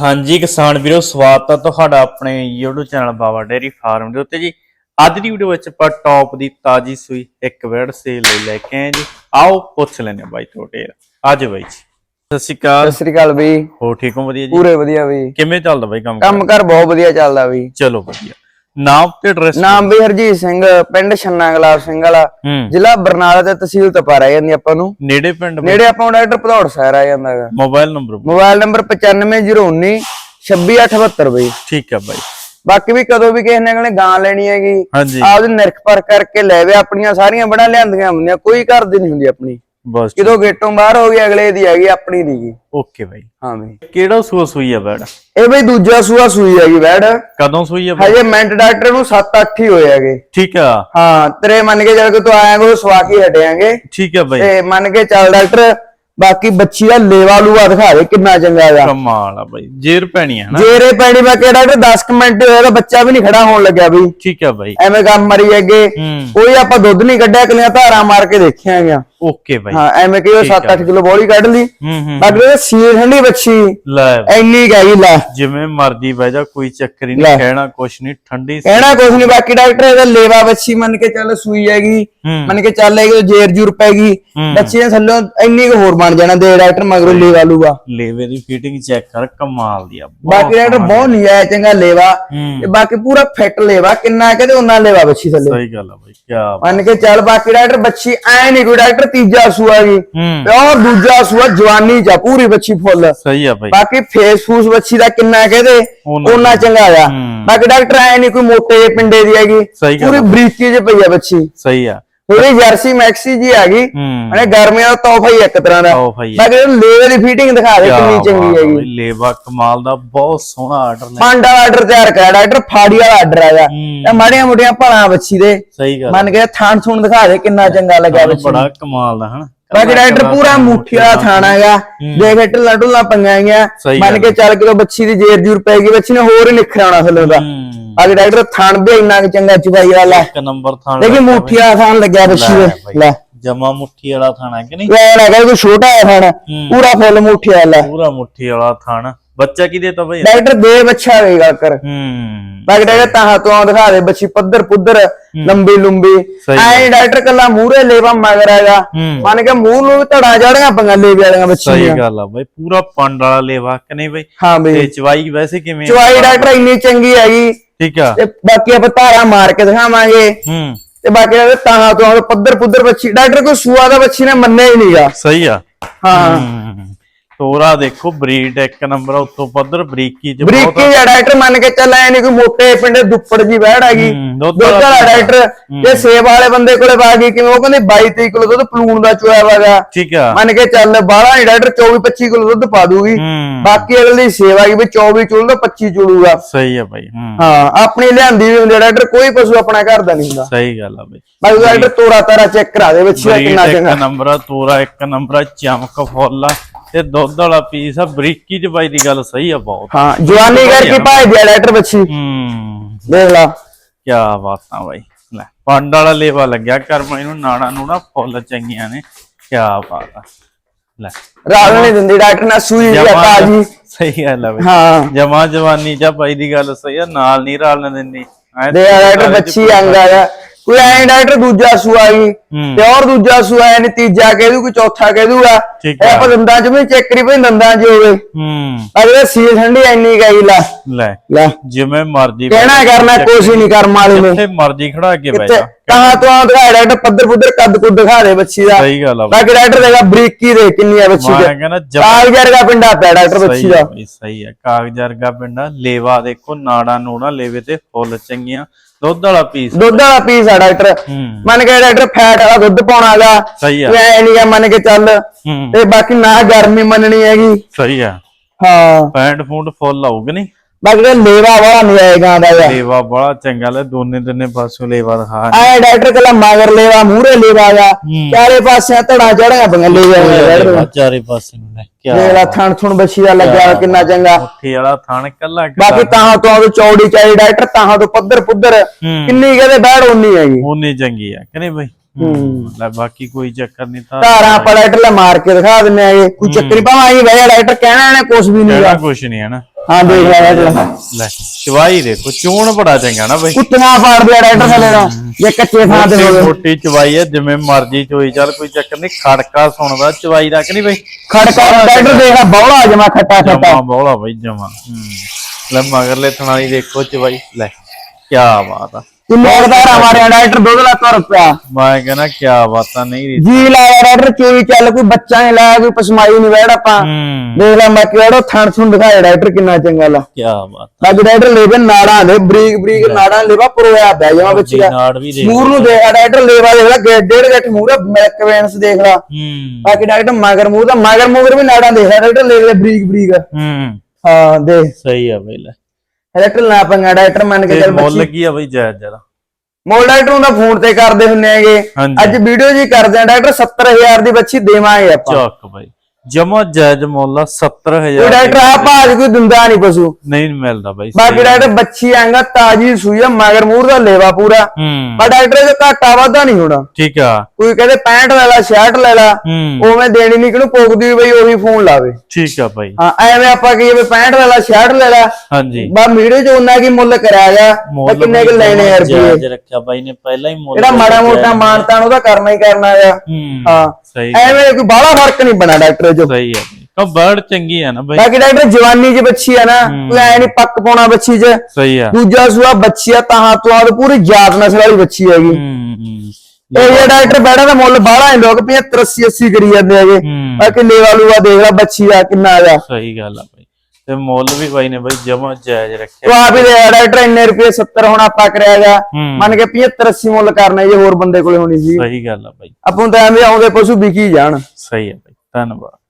ਹਾਂਜੀ ਕਿਸਾਨ ਵੀਰੋ ਸਵਾਗਤ ਹੈ ਤੁਹਾਡਾ ਆਪਣੇ YouTube channel Baba dairy farm ਦੇ ਉੱਤੇ ਜੀ। ਅੱਜ ਦੀ ਵੀਡੀਓ ਵਿੱਚ ਆਪਾਂ ਟੌਪ ਦੀ ਤਾਜੀ ਸੂਈ ਇੱਕ ਵੇੜ ਸੇਲ ਲਈ ਲੈ ਕੇ ਆਏ ਜੀ। ਆਓ ਪੁੱਛ ਲੈਨੇ ਬਾਈ ਤੁਹਾਡੇ ਅੱਜ ਬਾਈ ਜੀ। ਸਤਿ ਸ਼੍ਰੀ ਅਕਾਲ। ਸਤਿ ਸ੍ਰੀ ਅਕਾਲ ਬਈ। ਹੋ ਠੀਕ ਹੋ? ਵਧੀਆ ਜੀ? ਪੂਰੇ ਵਧੀਆ ਬਈ। ਕਿਵੇਂ ਚੱਲਦਾ ਬਾਈ ਕੰਮ ਕੰਮ ਕਰ ਬਹੁਤ ਵਧੀਆ ਚੱਲਦਾ ਬਈ। ਚਲੋ ਵਧੀਆ। ਨਾਮ ਤੇ ਐਡਰੈਸ ਨਾਮ ਵੀ ਹਰਜੀਤ ਸਿੰਘ ਪਿੰਡ ਛੰਨਾ ਗਲਾਬ ਸਿੰਘ ਵਾਲਾ। ਜ਼ਿਲ੍ਹਾ ਬਰਨਾਲਾ ਤੇ ਤਹਿਸੀਲ ਤਪਾ ਰਹਿ ਜਾਂਦੀ ਆਪਾਂ ਨੂੰ। ਨੇੜੇ ਪਿੰਡ ਨੇੜੇ ਆਪਾਂ ਨੂੰ ਡਾਕਟਰ ਭਦੌੜ ਸਾਹਿਰ ਆ ਜਾਂਦਾ ਹੈਗਾ। ਮੋਬਾਈਲ ਨੰਬਰ ਮੋਬਾਈਲ ਨੰਬਰ 95019 26872 ਬਈ। ਠੀਕ ਹੈ ਬਾਈ। ਬਾਕੀ ਵੀ ਕਦੋਂ ਵੀ ਕਿਸੇ ਨੇ ਕਹਿੰਦੇ ਗਾਂ ਲੈਣੀ ਹੈਗੀ ਆਪਦੀ ਨਿਰਖ ਪਰ ਕਰਕੇ ਲੈ ਵੇ ਆਪਣੀਆਂ ਸਾਰੀਆਂ ਬੜਾ ਲਿਆਂਦੀਆਂ ਹੁੰਦੀਆਂ ਕੋਈ ਘਰ ਦੀ ਨਹੀਂ ਹੁੰਦੀ ਆਪਣੀ। ਬਸ ਕਿਦੋਂ ਗੇਟੋਂ ਬਾਹਰ ਹੋ ਗਈ ਅਗਲੇ ਦੀ ਹੈਗੀ ਆਪਣੀ ਨਹੀਂ ਗੀ ਓਕੇ ਬਾਈ। ਹਾਂ ਬਈ। ਕਿਹੜਾ ਸੂਆ ਸੂਈ ਆ ਬੈੜ ਇਹ ਬਈ ਦੂਜਾ ਸੂਆ ਸੂਈ ਹੈਗੀ ਵੈੜ ਕਦੋਂ ਸੂਈ ਆ ਹਜੇ ਮੈਂਟ ਡਾਕਟਰ ਨੂੰ 7-8 ਹੀ ਹੋਏ ਹੈਗੇ। ਠੀਕ ਆ। ਹਾਂ ਤੇਰੇ ਮੰਨ ਕੇ ਚੱਲ ਕੇ ਤੂੰ ਆਇਆ ਕੋ ਸਵਾ ਕੇ ਹਟਿਆਂਗੇ। ਠੀਕ ਆ ਬਾਈ। ਤੇ ਮੰਨ ਕੇ ਚੱਲ ਡਾਕਟਰ ਬਾਕੀ ਬੱਚੀ ਦਾ ਲੇਵਾ ਲੂਆ ਦਿਖਾ ਦੇ ਕਿੰਨਾ ਚੰਗਾ ਹੈਗਾ। ਕਮਾਲ ਆ ਬਾਈ। ਜੇਰ ਪੈਣੀ ਆ ਨਾ। ਜੇਰੇ ਪੈਣੀ ਮੈਂ ਕਿਹਾ ਡਾਕਟਰ 10 ਕੁ ਮਿੰਟ ਹੋਇਆ ਤਾਂ ਬੱਚਾ ਵੀ ਨਹੀਂ ਖੜਾ ਹੋਣ ਲੱਗਿਆ ਬਈ। ਠੀਕ ਆ ਬਾਈ। ਐਵੇਂ ਕੰਮ ਮਰੀ ਅੱਗੇ। ਹੂੰ। ਕੋਈ ਆਪਾਂ ਦੁੱਧ ਨਹੀਂ ਕੱਢਿਆ ਕਿੰਨੀਆਂ ਧਾਰਾਂ ਮਾਰ ਕੇ ਦੇਖਿਆਂਗੀਆਂ ਓਕੇ ਬਾਈ ਹਾਂ ਐਵੇਂ ਕਿ ਉਹ 7-8 ਕਿਲੋ ਬੋਲੀ ਕੱਢ ਲਈ। ਬਾਕੀ ਉਹ ਸੀਰ ਠੰਡੀ ਬੱਚੀ। ਲੈ। ਐਨੀ ਗਈ ਲੈ। ਜਿਵੇਂ ਮਰਜ਼ੀ ਬਹਿ ਜਾ ਕੋਈ ਚੱਕਰ ਹੀ। ਨਹੀਂ ਕਹਿਣਾ ਕੁਛ ਨਹੀਂ ਠੰਡੀ। ਕਹਿਣਾ ਕੁਛ ਨਹੀਂ ਬਾਕੀ ਡਾਕਟਰ ਇਹਦਾ ਲੇਵਾ ਬੱਚੀ ਮੰਨ ਕੇ ਚੱਲ ਸੂਈ ਹੈਗੀ ਮੰਨ ਕੇ ਚੱਲ ਹੈਗੀ ਜੇਰ ਜੂਰ ਪੈ ਗਈ ਹੂੰ। ਬੱਚੇ ਨੇ ਥੱਲੋਂ ਕੁ ਹੋਰ ਬਣ ਜਾਣਾ ਦੇ ਡਾਕਟਰ ਮਗਰੋਂ ਲੇਵਾ ਲੂਗਾ। ਲੇਵੇ ਦੀ ਫਿਟਿੰਗ ਚੈੱਕ ਕਰ ਕਮਾਲ ਦੀ ਆ ਬਾਕੀ ਡਾਕਟਰ ਬਹੁਤ ਨਿਆਇਆ ਚੰਗਾ ਲੇਵਾ। ਤੇ ਬਾਕੀ ਪੂਰਾ ਫਿੱਟ ਲੇਵਾ ਕਿੰਨਾ ਕਹਿੰਦੇ ਉਹਨਾਂ ਲੇਵਾ ਬੱਚੀ ਥੱਲੇ। ਸਹੀ ਗੱਲ ਆ ਬਾਈ ਕੀ ਮੰਨ ਕੇ ਚੱਲ ਬਾਕੀ ਡਾਕਟਰ ਬੱਚੀ ਐ ਨਹੀਂ ਕੋਈ ਡਾਕਟਰ ਤੀਜਾ ਸੂਆ ਜੀ ਤੇ ਔਰ ਦੂਜਾ ਸੂਆ ਜਵਾਨੀ ਚ ਆ, ਪੂਰੀ ਬੱਚੀ ਫੁੱਲ। ਸਹੀ ਆ ਬਾਈ। ਬਾਕੀ ਫੇਸ ਫੂਸ ਬੱਚੀ ਦਾ ਕਿੰਨਾ ਕਹਿੰਦੇ ਓਨਾ ਉਹਨਾਂ ਚੰਗਾ ਆ। ਹੂੰ। ਬਾਕੀ ਡਾਕਟਰ ਐ ਨਹੀਂ ਕੋਈ ਮੋਟੇ ਜਿਹੇ ਪਿੰਡੇ ਦੀ ਹੈਗੀ। ਸਹੀ ਗੱਲ ਪੂਰੀ ਆ। ਬਰੀਕੀ ਚ ਪਈ ਆ ਬੱਚੀ ਸਹੀ ਆ। ਥੋੜੀ ਜਰਸੀ ਮੈਕਸੀ ਜੀ ਆ ਗਈ ਹੂੰ। ਮਨੇ ਗਰਮੀਆਂ ਦਾ ਤੋਹਫਾ ਹੀ ਇੱਕ ਤਰ੍ਹਾਂ ਦਾ। ਬਾਕੀ ਲੇਵੇ ਦੀ ਫੀਟਿੰਗ ਦਿਖਾ ਦੇ ਕਿੰਨੀ ਚੰਗੀ ਹੈਗੀ। ਲੇਵਾ ਕਮਾਲ ਦਾ ਬਹੁਤ ਸੋਹਣਾ ਆਰਡਰ ਨੇ ਪਾਂਡਾ ਆਰਡਰ ਤਿਆਰ ਕਰਿਆ ਡਾਕਟਰ ਫਾੜੀ ਵਾਲਾ ਆਰਡਰ ਹੂੰ। ਇਹ ਮਾੜੀਆਂ ਮੋਟੀਆਂ ਭਲਾ ਬੱਚੀ ਦੇ। ਸਹੀ ਗੱਲ ਮੰਨ ਕੇ ਥਾਣ ਥੂਣ ਦਿਖਾ ਦੇ ਕਿੰਨਾ ਚੰਗਾ ਲੱਗਿਆ ਆ, ਬੱਚੀ ਬੜਾ ਕਮਾਲ ਦਾ ਹਨਾ? ਬਾਕੀ ਡਾਕਟਰ ਪੂਰਾ ਮੁੱਠੀ ਵਾਲਾ ਥਾਣਾ ਹੈਗਾ ਦੇਖ ਢਿੱਲਾ ਢੁੱਲਾ ਪੰਗਾਂ ਗਿਆ ਮੰਨ ਕੇ ਚੱਲ ਕੇ ਬੱਚੀ ਦੀ ਜੇਰ ਜੂਰ ਪੈ ਗਈ ਬੱਚੀ ਨੇ ਹੋਰ ਹੀ ਨਿਖਰਾਉਣਾ ਥੱਲੇ ਦਾ। ਬਾਕੀ ਡਾਕਟਰ ਥਾਣ ਵੀ ਇੰਨਾ ਕੁ ਚੰਗਾ ਚੁਬਾਈ ਵਾਲਾ। ਇੱਕ ਨੰਬਰ ਥਾਣ ਦੇਖੀ ਮੁੱਠੀ ਵਾਲਾ ਥਾਣ ਲੱਗਿਆ ਬੱਚੀ ਦੇ। ਲੈ। ਜਮਾ ਮੁੱਠੀ ਵਾਲਾ ਥਾਣਾ ਕਿ ਨਹੀਂ? ਇਹ ਲੱਗਾ ਕੋਈ ਛੋਟਾ ਥਾਣ। ਪੂਰਾ ਫੁੱਲ ਮੁੱਠੀ ਵਾਲਾ। ਪੂਰਾ ਮੁੱਠੀ ਵਾਲਾ ਥਾਣਾ। ਬੱਚਾ ਕੀ ਦੇਤਾ ਬਈ? ਡਾਕਟਰ ਦੇ ਬੱਚਾ ਹੋਏਗਾ ਕਰ। ਹੂੰ। ਬਾਕੀ ਡਾਕਟਰ ਤਾਂ ਤੋਂ ਦਿਖਾ ਦੇ ਬੱਚੀ ਪੱਧਰ ਪੁੱਧਰ ਲੰਬੀ ਲੰਬੀ। ਐ ਡਾਕਟਰ ਕੱਲਾ ਮੂਹਰੇ ਲੇਵਾ ਮਗਰ ਹੈਗਾ। ਮੰਨ ਕੇ ਮੂੰਹ ਨੂੰ ਵੀ ਧੜਾ ਜੜੀਆਂ ਪੰਗਾਂ ਲੇਵੇ ਵਾਲੀਆਂ ਬੱਚੀਆਂ। ਸਹੀ ਗੱਲ ਆ ਬਈ ਪੂਰਾ ਪੰਡ ਵਾਲਾ ਲੇਵਾ ਕਿ ਨਹੀਂ ਬਈ? ਹਾਂ ਤੇ ਬਈ ਚਵਾਈ ਵੈਸੇ ਕਿਵੇਂ? ਆ? ਚੁਆਈ ਡਾਕਟਰ ਇੰਨੀ ਚੰਗੀ ਹੈਗੀ। ਠੀਕ ਆ। ਤੇ ਬਾਕੀ ਆਪਾਂ ਧਾਰਾ ਮਾਰ ਕੇ ਦਿਖਾਵਾਂਗੇ। ਹੂੰ। ਤੇ ਬਾਕੀ ਤਾਂ ਤੋਂ ਪੱਧਰ ਪੁੱਧਰ ਬੱਚੀ ਡਾਕਟਰ ਕੋਈ ਸੂਆ ਦਾ ਬੱਚੀ ਨੇ ਮੰਨਿਆ ਹੀ ਨਹੀਂਗਾ ਸਹੀ ਆ। ਹੂੰ। ਤੋਰਾ ਦੇਖੋ ਬਰੀਡ ਇੱਕ ਨੰਬਰ ਉੱਤੋਂ ਪੱਧਰ ਬਰੀਕੀ ਚ ਬਹੁਤ ਬਰੀਕੀ ਜਿਹਾ ਡਾਕਟਰ ਮੰਨ ਕੇ ਚੱਲ ਐ ਨਹੀਂ ਕੋਈ ਮੋਟੇ ਪਿੰਡੇ ਦੁੱਪੜ ਜੀ ਬਹਿੜ ਹੈਗੀ ਹੂੰ, ਦੁੱਧ ਦੁੱਧ ਵਾਲਾ ਵਾਲਾ ਡਾਕਟਰ ਜੇ ਸੇਬ ਵਾਲੇ ਬੰਦੇ ਕੋਲੇ ਪਾ ਗਈ ਕਿਵੇਂ ਉਹ ਕਹਿੰਦੇ 22 23 ਕਿਲੋ ਦੁੱਧ ਪਲੂਣ ਦਾ ਚੋਇਆ ਵਾਗਾ ਠੀਕ ਆ। ਮੰਨ ਕੇ ਚੱਲ ਬਾਹਲਾ ਨਹੀਂ ਡਾਕਟਰ 24 25 ਕਿਲੋ ਦੁੱਧ ਪਾ ਦੂਗੀ। ਹੂੰ। ਬਾਕੀ ਅਗਲੇ ਦੀ ਸੇਵਾ ਕੀ ਵੀ 24 ਚੁੱਲ ਦਾ 25 ਚੁਲੂਗਾ ਸਹੀ ਆ ਬਈ ਹੂੰ। ਹਾਂ ਆਪਣੀ ਲਿਆਂਦੀ ਵੀ ਹੁੰਦੀ ਆ ਡਾਕਟਰ ਕੋਈ ਪਸ਼ੂ ਆਪਣਾ ਘਰ ਦਾ ਨਹੀਂ ਹੁੰਦਾ। ਸਹੀ ਗੱਲ ਆ ਬਈ। ਬਾਕੀ ਡਾਕਟਰ ਤੋਰਾ ਤਾਰਾ ਚੈੱਕ ਕਰਾ ਦੇ ਦਾ ਬਰੀਡ ਕਿੰਨਾ ਇੱਕ ਚੰਗਾ। ਨੰਬਰ ਆ ਤੋਰਾ ਇੱਕ ਨੰਬਰ ਆ ਚਮਕ ਫੁੱਲ ਆ। ਤੇ ਦੁੱਧ ਵਾਲਾ ਪੀਸ ਆ ਬਰੀਕੀ ਚ ਬਾਈ ਦੀ ਗੱਲ ਸਹੀ ਆ ਬਹੁਤ। ਹਾਂ ਜਵਾਨੀ ਕਰਕੇ ਭਾਈ ਦਿਆ ਡਾਕਟਰ ਬੱਚੀ। ਹੂੰ। ਦੇਖ ਲਾ। ਕੀ ਬਾਤਾਂ ਬਾਈ। ਲੈ ਪੰਡ ਵਾਲਾ ਲੇਵਾ ਲੱਗਿਆ ਕਰਮ ਇਹਨੂੰ ਨਾਣਾ ਨੂੰ ਨਾ ਫੁੱਲ ਚੰਗੀਆਂ ਨੇ। ਕੀ ਬਾਤ ਆ। ਲੈ। ਰਾਤ ਨਹੀਂ ਦਿੰਦੀ ਡਾਕਟਰ ਨਾਲ ਸੂਈ ਦੀ ਜਮਾਂ ਤਾਜੀ ਸਹੀ ਗੱਲ ਆ ਬਈ। ਹਾਂ। ਜਮਾ ਜਵਾਨੀ ਚ ਬਾਈ ਦੀ ਗੱਲ ਸਹੀ ਆ ਨਾਲ ਨਹੀਂ ਰਲਣ ਦਿੰਦੀ। ਦੇ ਡਾਕਟਰ ਬੱਚੀ ਅੰਗ ਆ ਕੋਈ ਐ ਡਾਕਟਰ ਦੂਜਾ ਸੂਆ ਗਈ। ਤੇ ਹੋਰ ਦੂਜਾ ਸੂਆ ਐ ਨਹੀਂ ਤੀਜਾ ਕਹਿ ਦੂ ਕੋਈ ਚੌਥਾ ਕਹਿ ਦੂਗਾ। ਠੀਕ ਆ। ਆਪਾਂ ਦੰਦਾਂ ਚ ਵੀ ਚੈੱਕ ਕਰੀ ਭਈ ਦੰਦਾਂ ਚ ਹੋਵੇ। ਹੂੰ। ਅਗਲੇ ਸੀਲ ਠੰਡੀ ਐਨੀ ਗਈ ਲੈ। ਲੈ ਲੈ। ਜਿਵੇਂ ਮਰਜ਼ੀ ਕਹਿਣਾ ਕਰਨਾ ਕੁਛ ਹੀ ਨਹੀਂ ਕਰਮ ਵਾਲੇ ਨੇ। ਜਿੱਥੇ ਮਰਜ਼ੀ ਖੜਾ ਕੇ ਬਹਿ ਤੇ ਜਾ। ਤੋਂ ਦਿਖਾ ਡਾਕਟਰ ਪੱਧਰ ਪੁੱਧਰ ਕੱਦ ਕੁੱਦ ਦਿਖਾ ਦੇ ਬੱਚੀ ਦਾ। ਸਹੀ ਗੱਲ ਆ। ਬਾਕੀ ਡਾਕਟਰ ਦੇਗਾ ਬਰੀਕੀ ਦੇ ਕਿੰਨੀ ਆ ਬੱਚੀ ਮੈਂ ਦੇ। ਕਹਿੰਦਾ ਜਮ ਕਾਗਜ਼ਰ ਦਾ ਪਿੰਡਾ ਪਿਆ ਡਾਕਟਰ ਬੱਚੀ ਦਾ। ਸਹੀ ਆ। ਕਾਗਜ਼ ਵਰਗਾ ਪਿੰਡਾ ਲੇਵਾ ਦੇਖੋ ਨਾੜਾ ਨੂੜਾ ਲੇਵੇ ਤੇ ਫੁੱਲ ਚੰਗੀਆਂ। ਦੁੱਧ ਵਾਲਾ ਪੀਸ ਦੁੱਧ ਵਾਲਾ ਪੀਸ ਆ ਡਾਕਟਰ ਹੂੰ। ਮੰਨ ਕੇ ਡਾਕਟਰ ਫੈਟ ਵਾਲਾ ਦੁੱਧ ਪਾਉਣਾਗਾ ਸਹੀ ਆ। ਐ ਨਹੀਂ ਆ ਮੰਨ ਕੇ ਚੱਲ। ਹੂੰ। ਤੇ ਬਾਕੀ ਨਾ ਗਰਮੀ ਮੰਨਣੀ ਹੈਗੀ। ਸਹੀ ਆ। ਹਾਂ। ਪੈਂਟ ਫੂਡ ਫੁੱਲ ਆਊਗਾ ਨਹੀਂ? ਬਾਕੀ ਲੇਵਾ ਵਾਲਾ ਨਹੀਂ ਆਏਗਾ ਦਾ ਯਾਰ। ਲੇਵਾ ਬੜਾ ਚੰਗਾ ਲੈ ਦੋਨੇ ਤਿੰਨੇ ਪਾਸੋਂ ਲੇਵਾ ਦਿਖਾ। ਐ ਡਾਕਟਰ ਕੱਲਾ ਮਗਰ ਲੇਵਾ ਮੂਹਰੇ ਲੇਵਾ ਗਾ। ਚਾਰੇ ਪਾਸੇ ਧੜਾ ਚੜਿਆ ਪੰਗਾ ਲੇਵਾ ਲੇਵਾ ਚਾਰੇ ਪਾਸੇ ਨੂੰ ਕੀ ਦੇਖ ਲੈ ਥਣ ਥੁਣ ਬੱਚੀ ਦਾ ਲੱਗਿਆ ਕਿੰਨਾ ਚੰਗਾ। ਮੁੱਠੀ ਵਾਲਾ ਥਣ ਕੱਲਾ ਬਾਕੀ ਤਾਂ ਤੋਂ ਚੌੜੀ ਚਾਈ ਡਾਕਟਰ ਤਾਂ ਤੋਂ ਪੱਧਰ ਪੁੱਧਰ ਕਿੰਨੀ ਕਹਿੰਦੇ ਬੈੜ ਉਨੀ ਹੈਗੀ। ਉਹਨੇ ਚੰਗੀ ਆ ਕਿ ਨਹੀਂ ਬਈ? ਹੂੰ। ਲੈ ਬਾਕੀ ਕੋਈ ਚੱਕਰ ਨਹੀਂ ਤਾਂ ਧਾਰਾਂ ਆਪਾਂ ਲੈ ਮਾਰ ਕੇ ਦਿਖਾ ਦਿੰਨੇ ਆਗੇ ਕੋਈ ਚੱਕਰ ਨਹੀਂ ਭਾਵੇਂ ਆਈ ਵਜਾ ਡਾਕਟਰ ਕਹਿਣਾ ਇਹਨੇ ਕੁਝ ਵੀ ਨਹੀਂ ਗਾ। ਕੁਛ ਨਹੀਂ ਹੈ ਨਾ ਹਾਂ ਦੇਖ ਲੈ ਡਾਕਟਰ ਲੈ ਚਵਾਈ ਦੇਖੋ ਚੂਣ ਬੜਾ ਚੰਗਾ ਨਾ ਬਈ। ਕੁੱਤੀਆਂ ਫਾੜਦੇ ਆ ਡਾਕਟਰ ਥੱਲੇ ਨੂੰ ਜੇ ਕੱਚੇ ਥਾਂ ਤੇ ਹੋਵੇ। ਮੋਟੀ ਚਵਾਈ ਹੈ ਜਿਵੇਂ ਮਰਜ਼ੀ ਚੋਈ ਚੱਲ ਕੋਈ ਚੱਕਰ ਨਹੀਂ ਖੜਕਾ ਸੁਣਦਾ ਚਵਾਈ ਦਾ ਕਿ ਨਹੀਂ ਬਈ। ਖੜਕਾ ਡਾਕਟਰ ਦੇਖ ਬੌਲਾ ਜਮਾ ਖੱਟਾ ਖੱਟਾ। ਜਮਾ ਬੋਲਾ ਬਈ ਜਮਾ। ਹੂੰ। ਲੈ ਮਗਰਲੇ ਥਣਾਈ ਦੇਖੋ ਚਵਾਈ ਲੈ ਕੀ ਬਾਤ ਆ। ਕਿੰਨੇ ਕਦਾਰ ਹਮਾਰੇ ਡਾਕਟਰ ਦੁੱਧ ਲੱਖ ਰੁਪਿਆ ਮੈਂ ਕਹਿੰਦਾ ਕੀ ਬਾਤਾਂ ਨਹੀਂ ਰੀ ਜੀ ਲਾਇਆ ਡਾਕਟਰ ਚੋਈ ਚੱਲ ਕੋਈ ਬੱਚਾ ਨਹੀਂ ਲਾਇਆ ਕੋਈ ਪਸਮਾਈ ਨਹੀਂ ਵੈੜ ਆਪਾਂ। ਹੂੰ। ਦੇਖ ਲੈ ਮੈਂ ਕਿਹੜਾ ਥਣ ਥੁਣ ਦਿਖਾਇਆ ਡਾਕਟਰ ਕਿੰਨਾ ਚੰਗਾ ਲਾ। ਕੀ ਬਾਤ। ਬਾਕੀ ਡਾਕਟਰ ਲੇਵੇ ਨਾੜਾਂ ਦੇ ਬਰੀਕ ਬਰੀਕ ਨਾੜਾਂ ਲੇਵਾ ਪਰੋਇਆ ਪਿਆ ਜਮਾ ਵਿੱਚ ਜੀ ਨਾੜ ਵੀ ਦੇਖ ਮੂਰ ਨੂੰ ਦੇਖ ਡਾਕਟਰ ਲੇਵਾ ਦੇਖ ਲੈ ਡੇਢ ਗੱਠ ਮੂਰ ਮਿਲਕ ਵੇਨਸ ਦੇਖ ਲਾ। ਬਾਕੀ ਡਾਕਟਰ ਮਗਰ ਮੂਰ ਦਾ ਮਗਰ ਮੂਰ ਵੀ ਨਾੜਾਂ ਦੇਖ ਲੈ ਡਾਕਟਰ ਲੇਵੇ ਬਰੀਕ ਬਰੀਕ ਹੂੰ ਦੇਖ। ਸਹੀ ਆ ਬਈ ਲੈ। ਡਾਕਟਰ ਨਾ ਪੰਗਾ ਡਾਕਟਰ ਮੰਨ ਕੇ ਚੱਲ ਮੁੱਲ ਬੱਚੀ। ਕੀ ਆ ਬਈ ਜਾਇਜ਼ ਜਰਾ? ਮੋਲ ਡਾਕਟਰ ਨੂੰ ਤਾਂ ਫੋਨ ਤੇ ਕਰਦੇ ਹੁੰਨੇ ਹੈਗੇ। ਹਾਂਜੀ। ਅੱਜ ਵੀਡੀਓ ਜੀ ਕਰਦੇ ਆ ਡਾਕਟਰ 70000 ਦੀ ਬੱਚੀ ਦੇਵਾਂਗੇ ਆਪਾਂ। ਚੱਕ ਬਈ। ਜਮਾ ਜਾਇਜ਼ ਮੁੱਲ ਆ ਕੋਈ 70000 ਡਾਕਟਰ ਆ ਭਾਜ ਕੋਈ ਦਿੰਦਾ ਨਹੀਂ ਪਸ਼ੂ। ਨਹੀਂ ਮਿਲਦਾ ਬਾਈ ਬਾਕੀ ਡਾਕਟਰ ਬੱਚੀ ਆਂਗਾ ਤਾਜੀ ਸੂਈ ਆ ਮਗਰ ਮੂਰ ਦਾ ਲੇਵਾ ਪੂਰਾ। ਪਰ ਡਾਕਟਰ ਜੋ ਘਾਟਾ ਵਾਧਾ ਨਹੀਂ ਹੋਣਾ। ਠੀਕ ਆ। ਕੋਈ ਕਹਿੰਦੇ 65 ਲੈ ਲਾ 66 ਲੈ ਲਾ ਉਵੇਂ ਦੇਣੀ ਨਹੀਂ ਕਿਹਨੂੰ ਪੋਕਦੀ ਬਈ ਉਹੀ ਫੋਨ ਲਾਵੇ। ਠੀਕ ਆ ਬਾਈ। ਹਾਂ ਐਵੇਂ ਆਪਾਂ ਕਹੀਏ ਵੀ 65 ਲੈ ਲਾ 66 ਲੈ ਲਾ। ਹਾਂਜੀ। ਬਾ ਮੀਡੀਓ ਚ ਉਹਨਾਂ ਕੀ ਮੁੱਲ ਕਰਿਆ ਗਿਆ ਤਾਂ ਕਿੰਨੇ ਕੁ ਲੈਣੇ ਆ ਰੁਪਏ? ਜਾਇਜ਼ ਰੱਖਿਆ ਬਾਈ ਨੇ ਪਹਿਲਾਂ ਹੀ ਮੁੱਲ ਜਿਹੜਾ ਮਾੜਾ ਮੋਟਾ ਮਾਨਤਾਨ ਉਹਦਾ ਕਰਨਾ ਹੀ ਕਰਨਾ ਆ। ਹੂੰ। ਐਵੇਂ ਕੋਈ ਬਾਹਲਾ ਫ਼ਰਕ ਨਹੀਂ ਬਣਾ ਡਾਕਟਰ ਜੋ ਸਹੀ ਆ ਬਈ ਕੋ ਬਰਡ ਚੰਗੀ ਆ ਨਾ ਬਾਈ। ਬਾਕੀ ਡਾਕਟਰ ਜਵਾਨੀ ਚ ਬੱਚੀ ਆ ਨਾ ਕੋਈ ਐ ਨਹੀਂ ਪੱਕ ਪਾਉਣਾ ਬੱਚੀ ਚ। ਸਹੀ ਆ। ਦੂਜਾ ਸੂਆ ਬੱਚੀ ਆ ਤਾਂ ਤੋਂ ਆਦ ਪੂਰੀ ਜਾਤ ਨਸਲ ਵਾਲੀ ਬੱਚੀ ਹੈਗੀ। ਹੂੰ ਹੂੰ ਇਹ ਜਿਹੜਾ ਡਾਕਟਰ ਬੈਠਾ ਦਾ ਮੁੱਲ ਬਾਹਲਾ ਹੈ ਲੋਕ 75 80 80 ਕਰੀ ਜਾਂਦੇ ਹੈਗੇ। ਹੂੰ। ਬਾਕੀ ਲੇਵਾ ਲੂਆ ਦੇਖ ਲੈ ਬੱਚੀ ਦਾ ਕਿੰਨਾ ਆ। ਸਹੀ ਗੱਲ ਆ ਬਾਈ। ਤੇ ਮੁੱਲ ਵੀ ਬਾਈ ਨੇ ਬਾਈ ਜਮਾ ਜਾਇਜ਼ ਰੱਖਿਆ। ਤੂੰ ਆਪ ਹੀ ਦੇ ਡਾਕਟਰ ਇੰਨੇ ਰੁਪਏ 70 ਹੁਣ ਆਪਾਂ ਕਰਿਆ ਗਿਆ। ਹੂੰ। ਮੰਨ ਕੇ 75 80 ਮੁੱਲ ਕਰਨਾ ਜੇ ਹੋਰ ਬੰਦੇ ਕੋਲੇ ਹੋਣੀ ਸੀ। ਸਹੀ ਗੱਲ ਆ ਬਾਈ। ਆਪਾਂ ਤਾਂ ਐਵੇਂ ਆਉਂਦੇ ਪਸ਼ੂ ਵਿਕੀ ਜਾਣ। ਸਹੀ ਆ ਬਾਈ। ਧੰਨਵਾਦ।